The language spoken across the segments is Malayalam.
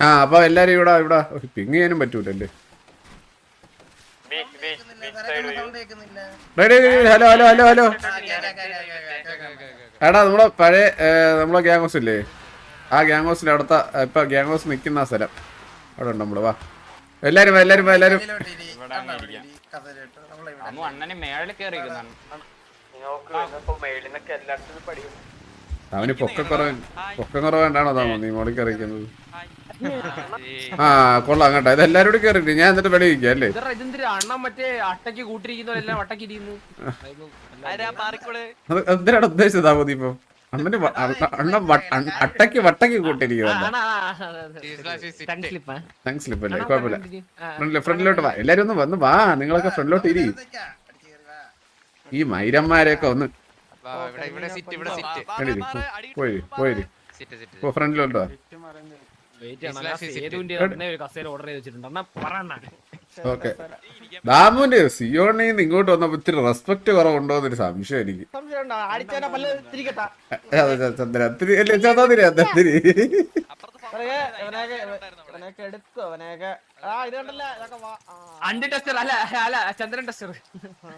ആ അപ്പൊ എല്ലാരും ഇവിടെ ഇവിടെ പിങ് ചെയ്യാനും പറ്റൂലല്ലേ? Hello hello hello. ഹലോ എടാ നമ്മളെ പഴയ നമ്മളെ ഗ്യാങ് ഹൗസ് ഇല്ലേ? ആ ഗ്യാങ് ഹൗസിന്റെ അടുത്ത ഇപ്പൊ ഗ്യാങ് ഹൗസ് നിക്കുന്ന ആ സ്ഥലം. അവിടെ ഉണ്ട് നമ്മൾ വാ. എല്ലാരും എല്ലാരും എല്ലാരും. അവന് പൊക്കക്കുറവൻ പൊക്കം കുറവേണ്ടാണോ താമോ നീ മോളി കറിയിക്കുന്നത് ആ കൊള്ളാം കേട്ടോ ഇത് എല്ലാരും കൂടി കയറിട്ട് ഞാൻ എന്നിട്ട് വെളി ഇരിക്കാം അല്ലേ എന്തിനാണ് ഉദ്ദേശിച്ചത് താമോ നീ ഇപ്പൊ അണ്ണന് അണ്ണൻ വ- അണ്ണ- അട്ടയ്ക്ക് താങ്ക്സ് സ്ലിപ്പ് അല്ലേ കുഴപ്പമില്ല ഫ്രണ്ടിലോട്ട് വാ എല്ലാരും ഒന്ന് വന്ന് വാ നിങ്ങളൊക്കെ ഫ്രണ്ടിലോട്ട് ഇരി ഈ മൈരന്മാരെയൊക്കെ ഒന്ന് ഇവിടെ ഇവിടെ സിറ്റ് ഇവിടെ സിറ്റ് പോയി പോയി സിറ്റ് സിറ്റ് ഇപ്പൊ ഫ്രണ്ടിലോട്ട് വാ സേതുവിന്റെ ഒരു കസേര ഓർഡർ ചെയ്ത് വെച്ചിട്ടുണ്ട്. അണ്ണാ പറയണ്ണ ഓക്കെ. ദാമുവിന്റെ സിയോണിന്ന് ഇങ്ങോട്ട് വന്നപ്പോ ഇത്തിരി റെസ്പെക്ട് കുറവുണ്ടോ എന്നൊരു സംശയം എനിക്ക്. അടിച്ചാ പല്ല്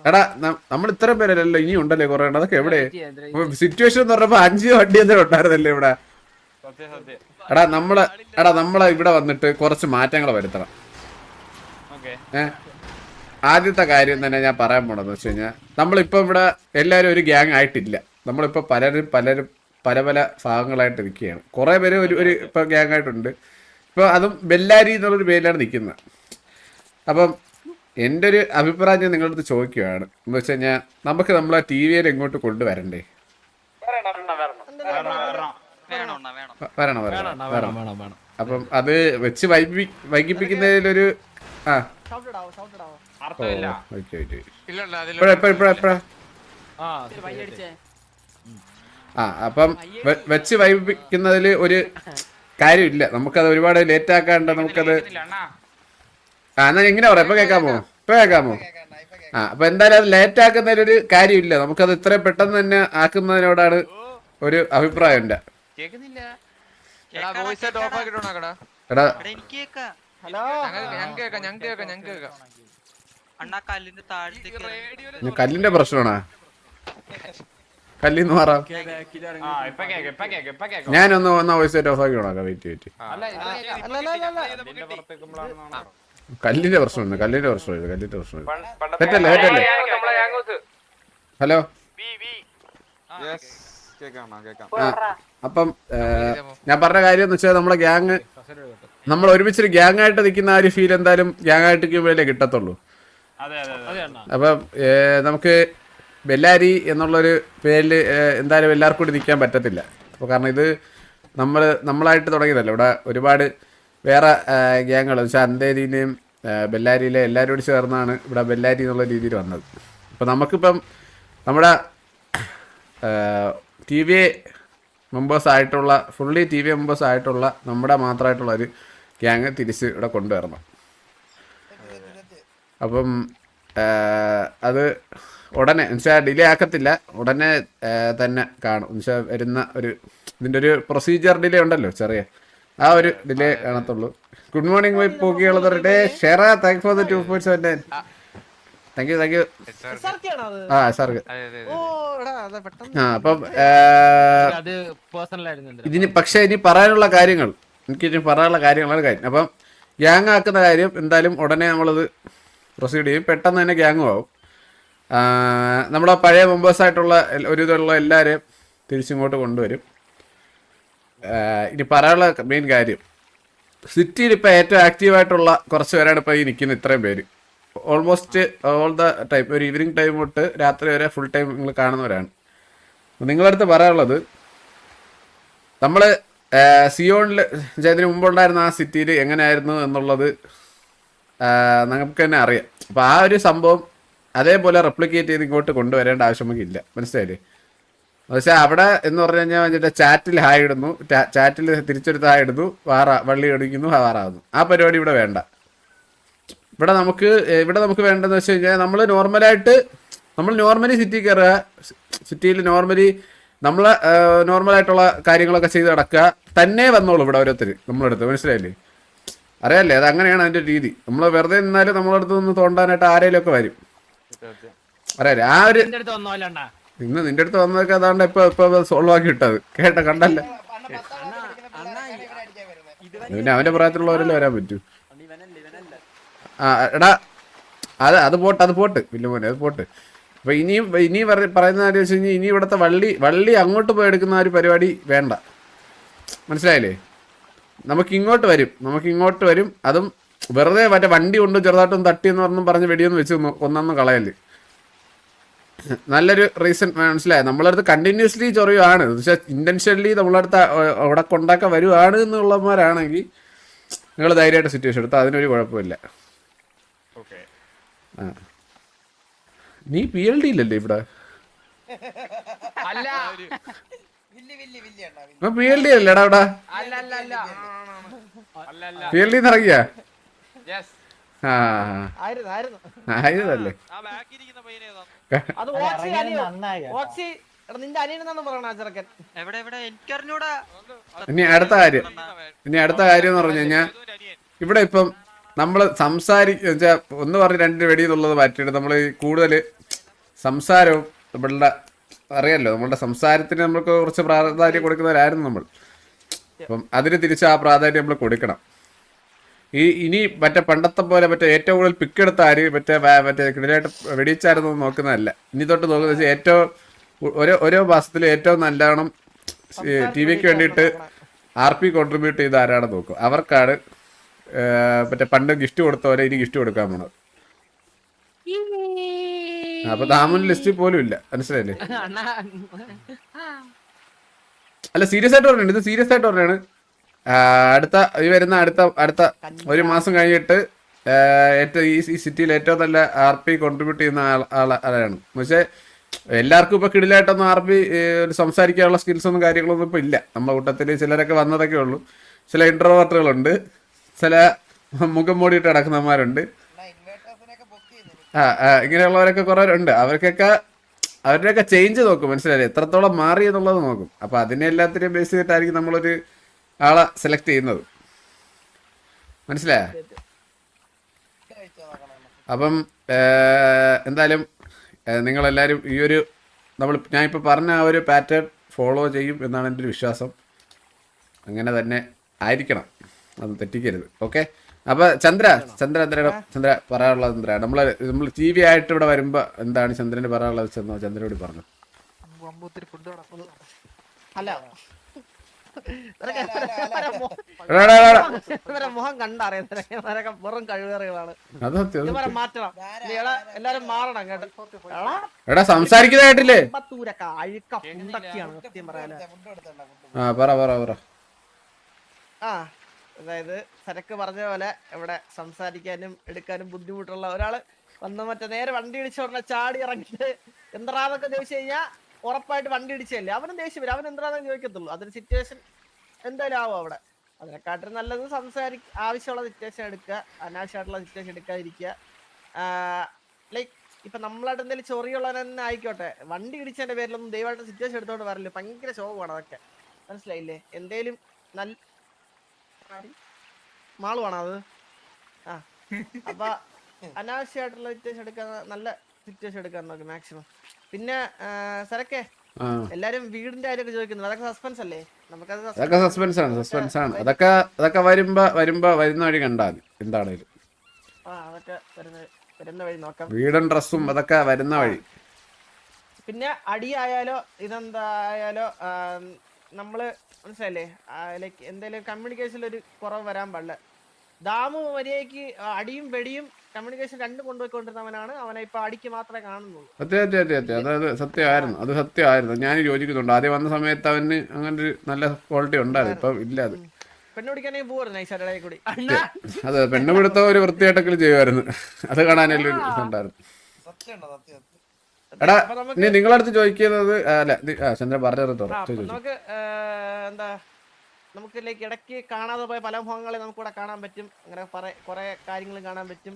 എടാ നമ്മൾ ഇത്രയും പേരല്ലോ ഇനി ഉണ്ടല്ലേ കൊറേ. അതൊക്കെ എവിടെ? സിറ്റുവേഷൻ എന്ന് പറഞ്ഞപ്പോ അഞ്ചു വണ്ടി എന്തെങ്കിലും ഉണ്ടായിരുന്നല്ലേ ഇവിടെ? എടാ നമ്മൾ എടാ നമ്മളെ ഇവിടെ വന്നിട്ട് കുറച്ച് മാറ്റങ്ങൾ വരുത്തണം. ഏഹ് ആദ്യത്തെ കാര്യം തന്നെ ഞാൻ പറയാൻ പോണെന്ന് വെച്ച് കഴിഞ്ഞാൽ നമ്മളിപ്പോ ഇവിടെ എല്ലാരും ഒരു ഗ്യാങ് ആയിട്ടില്ല. നമ്മളിപ്പോ പലരും പലരും പല പല ഭാഗങ്ങളായിട്ട് ഇരിക്കുകയാണ് കുറെ പേര് ഒരു ഒരു ഇപ്പൊ ഗ്യാങ് ആയിട്ടുണ്ട്. ഇപ്പൊ അതും ബെല്ലാരി എന്നുള്ളൊരു പേരിലാണ് നിൽക്കുന്നത് അപ്പം എന്റെ ഒരു അഭിപ്രായം ഞാൻ നിങ്ങളുടെ അടുത്ത് ചോദിക്കുകയാണ്. എന്ന് വെച്ച് കഴിഞ്ഞാൽ നമുക്ക് നമ്മൾ ആ ടി വിയിൽ എങ്ങോട്ട് കൊണ്ടുവരണ്ടേ? വ- വരണം വരണം വരണം. അപ്പം അത് വെച്ച് വൈകി വൈകിപ്പിക്കുന്നതിലൊരു ആ. ആ ആ അപ്പം വെച്ച് വൈകിപ്പിക്കുന്നതിൽ ഒരു കാര്യമില്ല. നമുക്കത് ഒരുപാട് ലേറ്റ് ആക്കാണ്ട് നമുക്കത് ആ എന്നാ എങ്ങനെ പറയാം ഇപ്പൊ കേൾക്കാമോ? ഇപ്പൊ കേൾക്കാമോ? ആ അപ്പൊ എന്തായാലും അത് ലേറ്റ് ആക്കുന്നതിലൊരു കാര്യമില്ല. നമുക്കത് ഇത്ര പെട്ടെന്ന് തന്നെ ആക്കുന്നതിനോടാണ് ഒരു അഭിപ്രായം എന്റെ ഇനി കല്ലിന്റെ പ്രശ്നമാണോ? കല്ലിന്ന് മാറാം. ഞാനൊന്ന് വന്ന വോയിസ് ആയിട്ട് ഓഫ് ആക്കി വിടാം വെയിറ്റ് വെയിറ്റ് കല്ലിന്റെ പ്രശ്നമുണ്ട് കല്ലിന്റെ പ്രശ്നമില്ല കല്ലിന്റെ പ്രശ്നമില്ല തെറ്റല്ലേ തെറ്റല്ലേ ഹലോ? ആ അപ്പം ഞാൻ പറഞ്ഞ കാര്യം എന്ന് വെച്ചാൽ നമ്മളെ ഗ്യാങ് നമ്മൾ ഒരുമിച്ചൊരു ഗ്യാങ് ആയിട്ട് നിൽക്കുന്ന ആ ഒരു ഫീൽ എന്തായാലും ഗ്യാങ് ആയിട്ട് നിൽക്കുമ്പോഴേ കിട്ടത്തുള്ളൂ. അതെ അതെ അതെ. അതെ അപ്പം നമുക്ക് ബെല്ലാരി എന്നുള്ളൊരു പേരിൽ എന്തായാലും എല്ലാവർക്കും കൂടി നിൽക്കാൻ പറ്റത്തില്ല. അപ്പോൾ കാരണം ഇത് നമ്മൾ നമ്മളായിട്ട് തുടങ്ങിയതല്ല. ഇവിടെ ഒരുപാട് വേറെ ഗ്യാങ്ങുകൾ. വെച്ചാൽ അന്തേരിയിലെയും ബെല്ലാരിയിലെ എല്ലാവരും കൂടി ചേർന്നാണ് ഇവിടെ ബെല്ലാരി എന്നുള്ള രീതിയിൽ വന്നത്. അപ്പോൾ നമുക്കിപ്പം നമ്മുടെ ടി വി മെമ്പേഴ്സ് ആയിട്ടുള്ള ഫുള്ളി ടി വി മെമ്പേഴ്സ് ആയിട്ടുള്ള നമ്മുടെ മാത്രമായിട്ടുള്ള ഒരു ഗ്യാങ് തിരിച്ച് ഇവിടെ കൊണ്ടുവരണം. അപ്പം അത് ഉടനെ എന്നുവെച്ചാൽ ഡിലേ ആക്കത്തില്ല. ഉടനെ തന്നെ കാണും. എന്നുവെച്ചാൽ വരുന്ന ഒരു ഇതിന്റെ ഒരു പ്രൊസീജിയർ ഡിലേ ഉണ്ടല്ലോ ചെറിയ. ആ ഒരു ഡിലേ കാണത്തുള്ളൂ. ഗുഡ് മോർണിംഗ് വൈ പറഞ്ഞിട്ട് ഷെറ thank for the two point seven nine thank you thank you അത്? ആ സാർക്ക് അതെ അതെ ഓ എടാ പെട്ടെന്ന് ആ അപ്പം അത് പേഴ്സണൽ ആയിരുന്നു എന്തിനാ? ഇതിന് പക്ഷെ ഇനി പറയാനുള്ള കാര്യങ്ങൾ എനിക്ക് ഇനി പറയാനുള്ള കാര്യങ്ങളാണ് കാര്യം. അപ്പം ഗ്യാങ് ആക്കുന്ന കാര്യം എന്തായാലും ഉടനെ നമ്മളത് പ്രൊസീഡ് ചെയ്യും. പെട്ടെന്ന് തന്നെ ഗ്യാങ്ങും ആവും നമ്മുടെ പഴയ മെമ്പേഴ്സായിട്ടുള്ള ഒരു ഇതുള്ള എല്ലാവരെയും തിരിച്ചിങ്ങോട്ട് കൊണ്ടുവരും. ഇനി പറയാനുള്ള മെയിൻ കാര്യം. സിറ്റിയിൽ ഇപ്പോൾ ഏറ്റവും ആക്റ്റീവായിട്ടുള്ള കുറച്ച് പേരാണ് ഇപ്പോൾ ഈ നിൽക്കുന്ന ഇത്രയും പേര്. ഓൾമോസ്റ്റ് ഓൾ ദ ടൈം ഒരു ഈവനിങ് ടൈം തൊട്ട് രാത്രി വരെ ഫുൾ ടൈം നിങ്ങൾ കാണുന്നവരാണ്. നിങ്ങളടുത്ത് പറയാനുള്ളത് നമ്മൾ സിയോണിൽ ഇതിന് മുമ്പുണ്ടായിരുന്ന ആ സിറ്റിയിൽ എങ്ങനെയായിരുന്നു എന്നുള്ളത് നമുക്ക് തന്നെ അറിയാം. അപ്പോൾ ആ ഒരു സംഭവം അതേപോലെ റെപ്ലിക്കേറ്റ് ചെയ്ത് ഇങ്ങോട്ട് കൊണ്ടുവരേണ്ട ആവശ്യം നമുക്കില്ല മനസ്സിലായില്ലേ? പക്ഷേ അവിടെ എന്ന് പറഞ്ഞു കഴിഞ്ഞാൽ ചാറ്റിൽ ഹായ് ഇടുന്നു. ചാറ്റിൽ തിരിച്ചെടുത്ത് ഹായ് ഇടുന്നു. വാറ വള്ളി ഒടിക്കുന്നു വാറാകുന്നു ആ പരിപാടി ഇവിടെ വേണ്ട. ഇവിടെ നമുക്ക് ഇവിടെ നമുക്ക് വേണ്ടതെന്ന് വെച്ച് കഴിഞ്ഞാൽ നമ്മൾ നോർമലായിട്ട് നമ്മൾ നോർമലി സിറ്റി കയറുക സിറ്റിയിൽ നോർമലി നമ്മൾ നോർമലായിട്ടുള്ള കാര്യങ്ങളൊക്കെ ചെയ്ത് നടക്കുക. തന്നെ വന്നോളൂ ഇവിടെ ഓരോരുത്തർ നമ്മളെടുത്ത് മനസ്സിലായില്ലേ? അറിയാല്ലേ? അത് അങ്ങനെയാണ് അതിന്റെ രീതി. നമ്മൾ വെറുതെ നിന്നാലും നമ്മളടുത്ത് നിന്ന് തോണ്ടാനായിട്ട് ആരെങ്കിലും ഒക്കെ വരും അറിയാലേ ആ ഒരു ഇന്ന് നിന്റെ അടുത്ത് വന്നതൊക്കെ അതാണ്ട് ഇപ്പൊ ഇപ്പൊ സോൾവ് ആക്കി ഇട്ടത് കേട്ട കണ്ടല്ല? പിന്നെ അവന്റെ പ്രായത്തിലുള്ളവരല്ലേ വരാൻ പറ്റൂ. ആ എടാ അത് അത് പോട്ട് അത് പോട്ട് വില്ലുമോനെ അത് പോട്ട്. അപ്പൊ ഇനിയും ഇനി പറ- പറയുന്ന കാര്യം വെച്ച് കഴിഞ്ഞാൽ ഇനി ഇവിടുത്തെ വള്ളി വള്ളി അങ്ങോട്ട് പോയി എടുക്കുന്ന ആ ഒരു പരിപാടി വേണ്ട. മനസ്സിലായില്ലേ? നമുക്ക് ഇങ്ങോട്ട് വരും. നമുക്ക് ഇങ്ങോട്ട് വരും. അതും വെറുതെ മറ്റേ വണ്ടി കൊണ്ട് ചെറുതായിട്ടൊന്ന് തട്ടി എന്ന് പറഞ്ഞു പറഞ്ഞ് വെടിയൊന്നും വെച്ച് ഒന്ന് ഒന്നൊന്നും കളയല്ലേ നല്ലൊരു റീസൺ മനസ്സിലായി? നമ്മളടുത്ത് കണ്ടിന്യൂസ്ലി ചൊറിയുവാണ്. പക്ഷെ ഇന്റൻഷനലി നമ്മളടുത്ത് അവിടെ കൊണ്ടാക്കാൻ വരുവാണ് എന്നുള്ളവന്മാരാണെങ്കിൽ നിങ്ങൾ ധൈര്യമായിട്ട് സിറ്റുവേഷൻ എടുത്താൽ അതിനൊരു കുഴപ്പമില്ല. ആ. നീ പി എൽ ഡി ഇല്ലല്ലേ ഇവിടെ? പി എൽ ഡി അല്ലേടാ അല്ല പി എൽ ഡി ഇറങ്ങിയ യെസ് ആ. ആയിരുന്നു ആയിരുന്നു. ആയതല്ലേ ആ ബാക്കി ഇരിക്കുന്ന പയ്യനെ അത് ഓക്സി അനിയോ ഓക്സി എടാ നിന്റെ അനിയനെന്നാണ് പറയണ ആ എവിടെ എവിടെ? എനിക്കറിഞ്ഞൂടാ. ഇനി അടുത്ത കാര്യം. ഇനി അടുത്ത കാര്യം എന്ന് പറഞ്ഞു കഴിഞ്ഞാൽ ഇവിടെ ഇപ്പം നമ്മൾ സംസാരിക്കുക വെച്ചാൽ ഒന്ന് പറഞ്ഞ് രണ്ട് വെടി എന്നുള്ളത് മാറ്റിയിട്ട് നമ്മൾ കൂടുതൽ സംസാരവും നമ്മളുടെ അറിയാലോ നമ്മുടെ സംസാരത്തിന് നമ്മൾക്ക് കുറച്ച് പ്രാധാന്യം കൊടുക്കുന്നവരായിരുന്നു നമ്മൾ. അപ്പം അതിന് തിരിച്ച് ആ പ്രാധാന്യം നമ്മൾ കൊടുക്കണം. ഈ ഇനി മറ്റേ പണ്ടത്തെ പോലെ മറ്റേ ഏറ്റവും കൂടുതൽ പിക്കെടുത്ത ആര്? മറ്റേ മറ്റേ കിടിലായിട്ട് വെടിയിച്ചായിരുന്നു നോക്കുന്നതല്ല. ഇനി തൊട്ട് നോക്കുന്നത് ഏറ്റവും ഓരോ ഓരോ മാസത്തിലും ഏറ്റവും നല്ലവണ്ണം ടി വിക്ക് വേണ്ടിയിട്ട് ആർ പി കോൺട്രിബ്യൂട്ട് ചെയ്ത ആരാണ് നോക്കും അവർക്കാണ് മറ്റേ പണ്ട് ഗിഫ്റ്റ് കൊടുത്തവരെ ഇനി ഗിഫ്റ്റ് കൊടുക്കാൻ പോണത്. അപ്പൊ ദാമുൻ ലിസ്റ്റിൽ പോലും ഇല്ല. മനസ്സിലായില്ലേ? അല്ല സീരിയസ് ആയിട്ട് പറഞ്ഞു? ഇത് സീരിയസ് ആയിട്ട് പറഞ്ഞാണ്. അടുത്ത ഈ വരുന്ന അടുത്ത അടുത്ത ഒരു മാസം കഴിഞ്ഞിട്ട് ഏറ്റവും ഈ സിറ്റിയിൽ ഏറ്റവും നല്ല ആർ പി കോൺട്രിബ്യൂട്ട് ചെയ്യുന്ന ആളാണ്. പക്ഷേ എല്ലാവർക്കും ഇപ്പൊ കിടിലായിട്ടൊന്നും ആർ പി സംസാരിക്കാനുള്ള സ്കിൽസൊന്നും കാര്യങ്ങളൊന്നും ഇപ്പൊ ഇല്ല. നമ്മുടെ കൂട്ടത്തിൽ ചിലരൊക്കെ വന്നതൊക്കെ ഉള്ളൂ. ചില ഇൻട്രോവർട്ടുകളുണ്ട് ചില മുഖം മൂടിയിട്ട് നടക്കുന്നവന്മാരുണ്ട്. ഇങ്ങനെയുള്ളവരൊക്കെ കുറെ ഉണ്ട് അവർക്കൊക്കെ അവരുടെയൊക്കെ ചേഞ്ച് നോക്കും മനസ്സിലായി എത്രത്തോളം മാറി എന്നുള്ളത് നോക്കും. അപ്പൊ അതിനെ എല്ലാത്തിനെയും ബേസ് ചെയ്തിട്ടായിരിക്കും നമ്മളൊരു ആളെ സെലക്ട് ചെയ്യുന്നത്. മനസ്സിലായ? അപ്പം എന്തായാലും നിങ്ങളെല്ലാവരും ഈ ഒരു നമ്മൾ ഞാൻ ഇപ്പോൾ പറഞ്ഞ ആ ഒരു പാറ്റേൺ ഫോളോ ചെയ്യും എന്നാണ് എന്റെ ഒരു വിശ്വാസം. അങ്ങനെ തന്നെ ആയിരിക്കണം. അത് തെറ്റിക്കരുത്. ഓക്കെ അപ്പൊ ചന്ദ്ര ചന്ദ്ര ചന്ദ്ര ചന്ദ്ര പറയാനുള്ളത് ചന്ദ്ര? നമ്മൾ നമ്മൾ ടി വി ആയിട്ട് ഇവിടെ വരുമ്പോ എന്താണ് ചന്ദ്രന് പറയാനുള്ളത് ചെന്നോ? ചന്ദ്രനോട് പറഞ്ഞു. മുഖം കണ്ടറിയാം വെറും കഴിവേറികളാണ്. എല്ലാരും മാറണം കേട്ടോ സംസാരിക്കുന്നതായിട്ടില്ലേ? അഴുക്ക ആ പറ പറ പറ. ആ. അതായത് സരക്ക് പറഞ്ഞ പോലെ ഇവിടെ സംസാരിക്കാനും എടുക്കാനും ബുദ്ധിമുട്ടുള്ള ഒരാൾ വന്ന മറ്റേ നേരെ വണ്ടി ഇടിച്ച ഉടനെ ചാടി ഇറങ്ങിയിട്ട് എന്താന്നൊക്കെ ചോദിച്ചു കഴിഞ്ഞാൽ ഉറപ്പായിട്ട് വണ്ടി ഇടിച്ചല്ലേ അവനും ദേഷ്യം വരും. അവൻ എന്താണെന്ന് ചോദിക്കത്തുള്ളൂ. അതൊരു സിറ്റുവേഷൻ എന്തായാലും ആവും അവിടെ. അതിനെക്കാട്ടിൽ നല്ലത് സംസാരി ആവശ്യമുള്ള സിറ്റുവേഷൻ എടുക്കുക. അനാവശ്യമായിട്ടുള്ള സിറ്റുവേഷൻ എടുക്കാതിരിക്കുക. ലൈക്ക് ഇപ്പൊ നമ്മളായിട്ട് എന്തെങ്കിലും ചൊറിയുള്ളവൻ തന്നെ ആയിക്കോട്ടെ. വണ്ടി ഇടിച്ചതിന്റെ പേരിലൊന്നും ദയവായിട്ട് സിറ്റുവേഷൻ എടുത്തോണ്ട് വരല്ലോ ഭയങ്കര ശോകമാണ് അതൊക്കെ. മനസ്സിലായില്ലേ? എന്തേലും നല്ല മാളുവാണോ അത് ആ. അപ്പൊ അനാവശ്യമായിട്ടുള്ള സിറ്റുവേഷൻ എടുക്കാൻ നല്ല സിറ്റുവേഷൻ എടുക്കാൻ നോക്കി മാക്സിമം പിന്നെ സരക്കെ എല്ലാരും വീടിന്റെ കാര്യമൊക്കെ ചോദിക്കുന്നു. അതൊക്കെ സസ്പെൻസ് അല്ലേ? നമുക്ക് അതൊക്കെ സസ്പെൻസ് ആണ് സസ്പെൻസ് ആണ്. അതൊക്കെ അതൊക്കെ വരുമ്പോ വരുമ്പോ വരുന്ന വഴി കണ്ടാൽ എന്താണ് എന്താണേലും ആ അതൊക്കെ വരുന്ന വരുന്ന വഴി നോക്കാം. വീടും ഡ്രസ്സും അതൊക്കെ വരുന്ന വഴി. പിന്നെ അടിയായാലോ ഇതെന്തായാലോ ആ, നമ്മൾ മനസ്സിലല്ലേ ലൈക്ക് എന്തെങ്കിലും കമ്മ്യൂണിക്കേഷനിൽ ഒരു കുറവ് വരാൻ പാടില്ല. ദാമു വരിയേക്ക് അടിയും വെടിയും കമ്മ്യൂണിക്കേഷൻ രണ്ടും കൊണ്ടുപോയിക്കൊണ്ടിരുന്നവനാണ്. അവനെ ഇപ്പൊ അടിക്ക് മാത്രമേ കാണുന്നുള്ളൂ. അതെ അതെ അതെ അതെ. അതായത് സത്യമായിരുന്നു. അത് സത്യമായിരുന്നു. ഞാൻ യോജിക്കുന്നുണ്ട്. ആദ്യം വന്ന സമയത്ത് അവന് അങ്ങനെ ഒരു നല്ല ക്വാളിറ്റി ഉണ്ടായിരുന്നു. ഇപ്പൊ ഇല്ല അത്. പെണ്ണ് പിടിക്കാനേ പോവായിരുന്നു ഐശ്വരയെ കൂടി. അതെ. പെണ്ണുപിടുത്തം ഒരു വൃത്തിയായിട്ടൊക്കെ ചെയ്യുമായിരുന്നു. അത് കാണാനല്ലേ ഒരു ഇതുണ്ടായിരുന്നു. എടാ നീ നിങ്ങളടുത്ത് ചോദിക്കുന്നത് അല്ല ചന്ദ്രൻ പറഞ്ഞു ആ, അപ്പൊ ചോദിച്ചു. നമുക്ക് എന്താ നമുക്ക് ലൈക്ക് ഇടയ്ക്ക് കാണാതെ പോയ പല മുഖങ്ങളെ നമുക്ക് ഇവിടെ കാണാൻ പറ്റും. അങ്ങനെ കുറെ കാര്യങ്ങൾ കാര്യങ്ങളും കാണാൻ പറ്റും.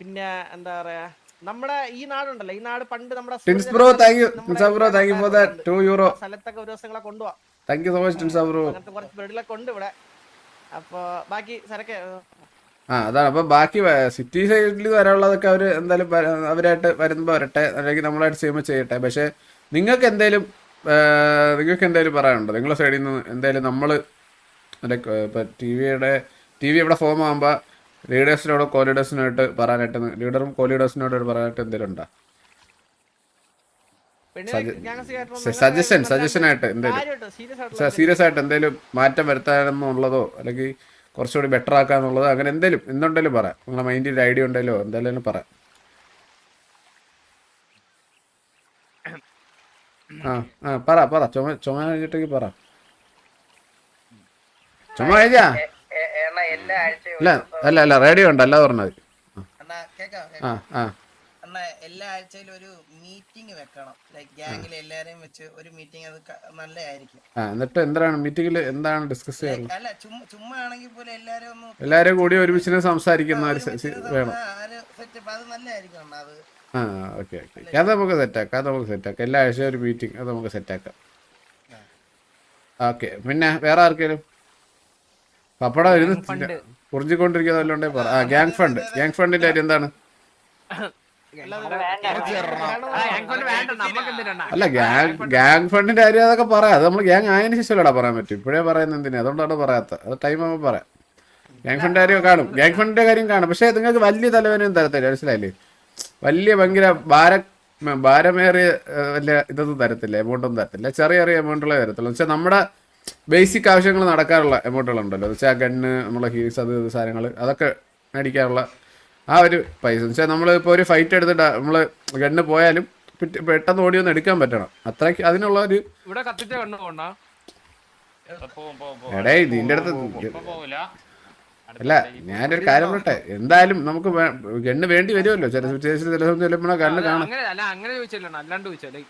പിന്നെ എന്താ പറയാ നമ്മുടെ ഈ നാടുണ്ടല്ലോ ഈ നാട് പണ്ട് നമ്മുടെ സ്ഥലത്തൊക്കെ ഒരു ദിവസങ്ങളെ കൊണ്ടുപോവാം. അങ്ങനത്തെ കുറച്ച് ബ്രെഡിലൊക്കെ ഉണ്ട് ഇവിടെ. അപ്പൊ ബാക്കി സരക്കെ ആ അതാണ്. അപ്പൊ ബാക്കി സിറ്റി സൈഡിൽ വരാനുള്ളതൊക്കെ അവർ എന്തായാലും വര- അവരായിട്ട് വരുമ്പോൾ വരട്ടെ. അല്ലെങ്കിൽ നമ്മളായിട്ട് ചെയ്യുമ്പോൾ ചെയ്യട്ടെ. പക്ഷെ നിങ്ങൾക്ക് എന്തേലും നിങ്ങൾക്ക് എന്തേലും പറയാനുണ്ടോ? നിങ്ങളുടെ സൈഡിൽ നിന്ന് എന്തായാലും നമ്മൾ ലൈക്ക് ഇപ്പൊ ടി വിയുടെ ടി വി ഇവിടെ ഫോം ആകുമ്പോൾ ലീഡേഴ്സിനോട് കോ ലീഡേഴ്സിനായിട്ട് പറയാനായിട്ട് ലീഡറും കോ ലീഡേഴ്സിനോട് പറയാനായിട്ട് എന്തെങ്കിലും ഉണ്ടോ സജഷൻ സജഷൻ ആയിട്ട് എന്തേലും. സീരിയസ് സീരിയസ് ആയിട്ട് എന്തെങ്കിലും മാറ്റം വരുത്താനെന്നുള്ളതോ അല്ലെങ്കിൽ കുറച്ചുകൂടി ബെറ്റർ ആക്കാന്നുള്ളതോ അങ്ങനെ എന്തെങ്കിലും എന്തുണ്ടെങ്കിലും പറ നിങ്ങളുടെ മൈൻഡിൽ ഐഡിയ ഉണ്ടല്ലോ എന്തായാലും പറ ആ ആ പറ പറ ചുമ ചുമ കഴിഞ്ഞിട്ടേക്ക് പറ ചുമ കഴിഞ്ഞാ അല്ല അല്ല അല്ല റേഡിയോ ഉണ്ട് അല്ലാതെ പറഞ്ഞത് ആ ആ അണ്ണാ എല്ലാ ആഴ്ചയിലും ഒരു മീറ്റിംഗ് വെക്കണം. ലൈക് ഗ്യാങ്ങിൽ എല്ലാരെയും വെച്ച് ഒരു മീറ്റിംഗ് അത് നല്ലതായിരിക്കും. ആ എന്നിട്ട് എന്താണ് മീറ്റിംഗിൽ എന്താണ് ഡിസ്കസ് ചെയ്യാൻ അല്ല ചുമ്മാ ചുമ്മാ ആണെങ്കിൽ പോലും എല്ലാരും ഒന്ന് എല്ലാരും കൂടി ഒരുമിച്ച് സംസാരിക്കുന്ന ഒരു വേണം. സെറ്റപ്പ് അത് നല്ലതായിരിക്കും അണ്ണാ അത്. ആ ഓക്കെ ഓക്കെ അത് നമുക്ക് സെറ്റാക്കാം അത് നമുക്ക് സെറ്റാക്കാം എല്ലാ ആഴ്ചയും ഒരു മീറ്റിംഗ് അത് നമുക്ക് സെറ്റാക്കാം ഓക്കെ പിന്നെ വേറെ ആർക്കെങ്കിലും പപ്പടം ഇരുന്ന് കുറിഞ്ഞിക്കൊണ്ടിരിക്കുന്ന വല്ലോണ്ടേ പറ. ആ ഗ്യാങ് ഫണ്ട് ഗ്യാങ് ഫണ്ടിന്റെ കാര്യം എന്താണ്? അല്ല ഗാങ് ഗാങ് ഫണ്ടിന്റെ കാര്യം അതൊക്കെ പറയാം. അത് നമ്മൾ ഗാങ് ആയതിനു ശേഷമല്ലടാ പറയാൻ പറ്റും. ഇപ്പോഴേ പറയുന്ന എന്തിനാ? അതുകൊണ്ടാണ് പറയാത്ത അത് ടൈം ആകുമ്പോൾ പറയാം. ഗാങ് ഫണ്ട് കാര്യം കാണും. ഗാങ് ഫണ്ടിന്റെ കാര്യം കാണും. പക്ഷെ നിങ്ങൾക്ക് വലിയ തലവനും തരത്തില്ല. മനസ്സിലായില്ലേ? വലിയ ഭയങ്കര ഭാര ഭാരമേറിയ വലിയ ഇതൊന്നും തരത്തില്ല. എമൗണ്ട് ഒന്നും തരത്തില്ല. ചെറിയ ചെറിയ എമൗണ്ടുകളെ തരത്തുള്ളൂ. വെച്ചാൽ നമ്മുടെ ബേസിക് ആവശ്യങ്ങൾ നടക്കാറുള്ള എമൗണ്ടുകൾ ഉണ്ടല്ലോ വെച്ചാൽ ഗണ്ണ് നമ്മളെ ഹീൽസ് അത് സാധനങ്ങൾ അതൊക്കെ മേടിക്കാനുള്ള ആ ഒരു പൈസ. വെച്ചാൽ നമ്മൾ ഇപ്പോൾ ഒരു ഫൈറ്റ് എടുത്തിട്ട് നമ്മൾ ഗണ്ണ് പോയാലും പെട്ടെന്ന് ഓടി ഒന്ന് എടുക്കാൻ പറ്റണം. അത്രയ്ക്ക് അതിനുള്ള ഒരു ഇവിടെ കത്തിച്ച കണ്ണു പോണ്ട. എടേ നിന്റെ അടുത്ത് അല്ല ഞാനൊരു കാര്യം പറട്ടെ എന്തായാലും നമുക്ക് ഗണ്ണ് വേണ്ടി വരുമല്ലോ. ചില സിറ്റുവേഷൻ ചില സമയം ചെല്ലുമ്പോഴോ ഗണ്ണ് കാണാം. അങ്ങനെ ചോദിച്ചല്ലോ. അല്ലാണ്ട് ചോദിച്ചല്ലേ.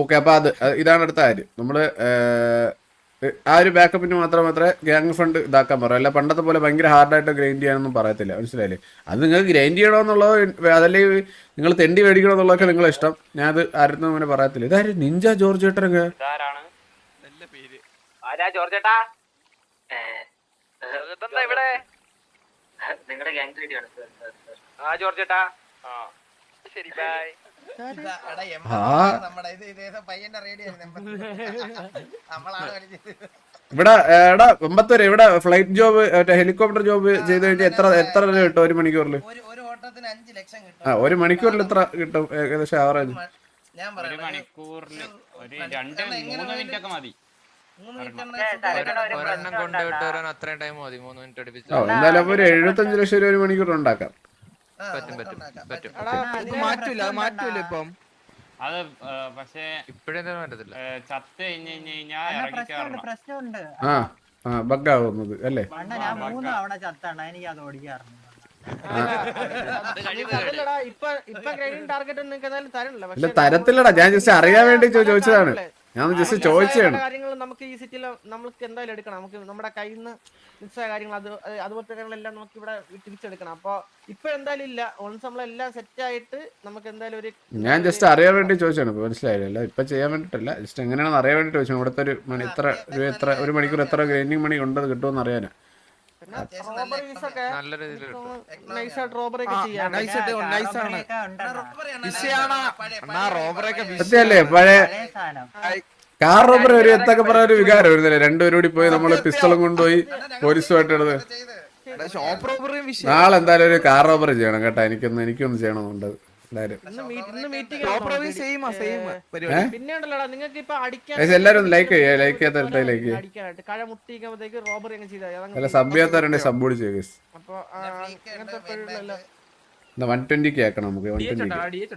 ഓക്കെ അപ്പൊ അത് ഇതാണ് അടുത്ത കാര്യം. നമ്മൾ ആ ഒരു ബാക്കപ്പിന് മാത്രം മാത്രമേ ഗ്യാങ് ഫണ്ട് ഇതാക്കാൻ പറയൂ. അല്ല പണ്ടത്തെ പോലെ ഭയങ്കര ഹാർഡായിട്ട് ഗ്രൈൻഡ് ചെയ്യാനൊന്നും പറയത്തില്ല. മനസ്സിലായില്ലേ? അത് നിങ്ങൾക്ക് ഗ്രൈൻഡ് ചെയ്യണമെന്നുള്ളത് അതല്ലെങ്കിൽ നിങ്ങൾ തെണ്ടി മേടിക്കണമെന്നുള്ളതൊക്കെ നിങ്ങളെ ഇഷ്ടം. ഞാൻ അത് ആരും അങ്ങനെ പറയത്തില്ല. ഇതാരും? നിഞ്ച ജോർജ് ചേട്ടനൊക്കെ ഇതാരാണ്? നല്ല പേര്. ആരാ ജോർജേട്ടാ ഇതെന്താ ഇവിടെ. നിങ്ങളുടെ ഗ്യാങ് ആ ജോർജേട്ടാ ആ. ശരി ബൈ ഇവിടെ എടാ ഒമ്പത്തൂര് ഇവിടെ ഫ്ലൈറ്റ് ജോബ് ഹെലികോപ്റ്റർ ജോബ് ചെയ്ത് കഴിഞ്ഞാൽ എത്ര എത്ര രൂപ കിട്ടും ഒരു മണിക്കൂറിൽ ഒരു ഒരു ഓട്ടത്തിന് അഞ്ച് ലക്ഷം ആ ഒരു മണിക്കൂറിൽ എത്ര കിട്ടും ഏകദേശം ആവറേജ് ഞാൻ ഒരു പറയാം ഒരു രണ്ട് മൂന്ന് മിനിറ്റ് ഒക്കെ മതി. മൂന്ന് മിനിറ്റ് ഒരെണ്ണം. കൊണ്ടുപോയിട്ട് വരാൻ അത്രയും ടൈം മതി മൂന്ന് മിനിറ്റ് അടുപ്പിച്ച് ഓ എന്തായാലും ഒരു എഴുപത്തഞ്ച് ലക്ഷം രൂപ ഒരു മണിക്കൂർ ഉണ്ടാക്കാം. പറ്റും പറ്റും പറ്റും. മാറ്റൂല മാറ്റൂല ഇപ്പം. അത് പക്ഷേ ഇപ്പഴൊന്നും പറ്റത്തില്ല. ചത്ത് കഴിഞ്ഞ് കഴിഞ്ഞ് കഴിഞ്ഞാൽ ഇറങ്ങിക്കാറണം പ്രശ്നമുണ്ട് ആ ആ ബഗ്ഗാവുന്നത് അല്ലേ? അണ്ണ ഞാൻ മൂന്ന് തവണ ചത്താണ് എനിക്ക് അത് ഓടിക്കാറുണ്ട്. ഇല്ല തരത്തില്ലടാ. ഞാൻ ജസ്റ്റ് അറിയാൻ വേണ്ടി ചോദിച്ചതാണ്. ഞാൻ ജസ്റ്റ് ചോദിച്ചാണ് കാര്യങ്ങൾ നമുക്ക് ഈ സിറ്റിയിൽ നമുക്ക് എന്തായാലും എടുക്കണം. നമുക്ക് നമ്മുടെ കയ്യിൽ നിന്ന് മിസ്സായ കാര്യങ്ങൾ അത് അത് അതുപോലത്തെ കാര്യങ്ങളെല്ലാം നമുക്ക് ഇവിടെ തിരിച്ചെടുക്കണം. അപ്പൊ ഇപ്പൊ എന്തായാലും ഇല്ല. ഓൺസ് നമ്മളെല്ലാം സെറ്റ് ആയിട്ട് നമുക്ക് എന്തായാലും ഒരു ഞാൻ ജസ്റ്റ് അറിയാൻ വേണ്ടി ചോദിച്ചാണ് ഇപ്പൊ മനസ്സിലായില്ല? ഇപ്പൊ ചെയ്യാൻ വേണ്ടിട്ടല്ല. ജസ്റ്റ് എങ്ങനെയാണെന്ന് അറിയാൻ വേണ്ടി ചോദിച്ചാണ് ഇവിടുത്തെ ഒരു മണി എത്ര ഒരു എത്ര ഒരു മണിക്കൂർ എത്ര ഗ്രൈൻഡിങ് മണി ഉണ്ടത് കിട്ടുമെന്ന് അറിയാനാ. റോബറീസ് ഒക്കെ നല്ല രീതിയിൽ കിട്ടും നൈസായിട്ട് റോബറി ഒക്കെ ചെയ്യാൻ സത്യമല്ലേ പഴയ പഴയ സാധനം. കാർ റോബറി ഒരു എത്തൊക്കെ പറയാൻ ഒരു വികാരം വരുന്നില്ലേ. രണ്ടുപേരും കൂടി പോയി നമ്മൾ പിസ്റ്റളും കൊണ്ടുപോയി പോലീസുമായിട്ട് എടുത്ത് നാളെ എന്തായാലും ഒരു കാർ റോബറി ചെയ്യണം കേട്ടാ. എനിക്കൊന്ന് എനിക്കൊന്ന് ചെയ്യണമെന്നുണ്ട്. എല്ലാവരും ലൈക്ക് ചെയ്യുക ലൈക്ക് ചെയ്യാത്ത ലൈക്ക് അല്ല സബ് ചെയ്യാത്തവരുണ്ട് സബ് കൂടി ചെയ്യുക വൺ ട്വന്റിക്ക് ആക്കണം നമുക്ക് വൺ എച്ച്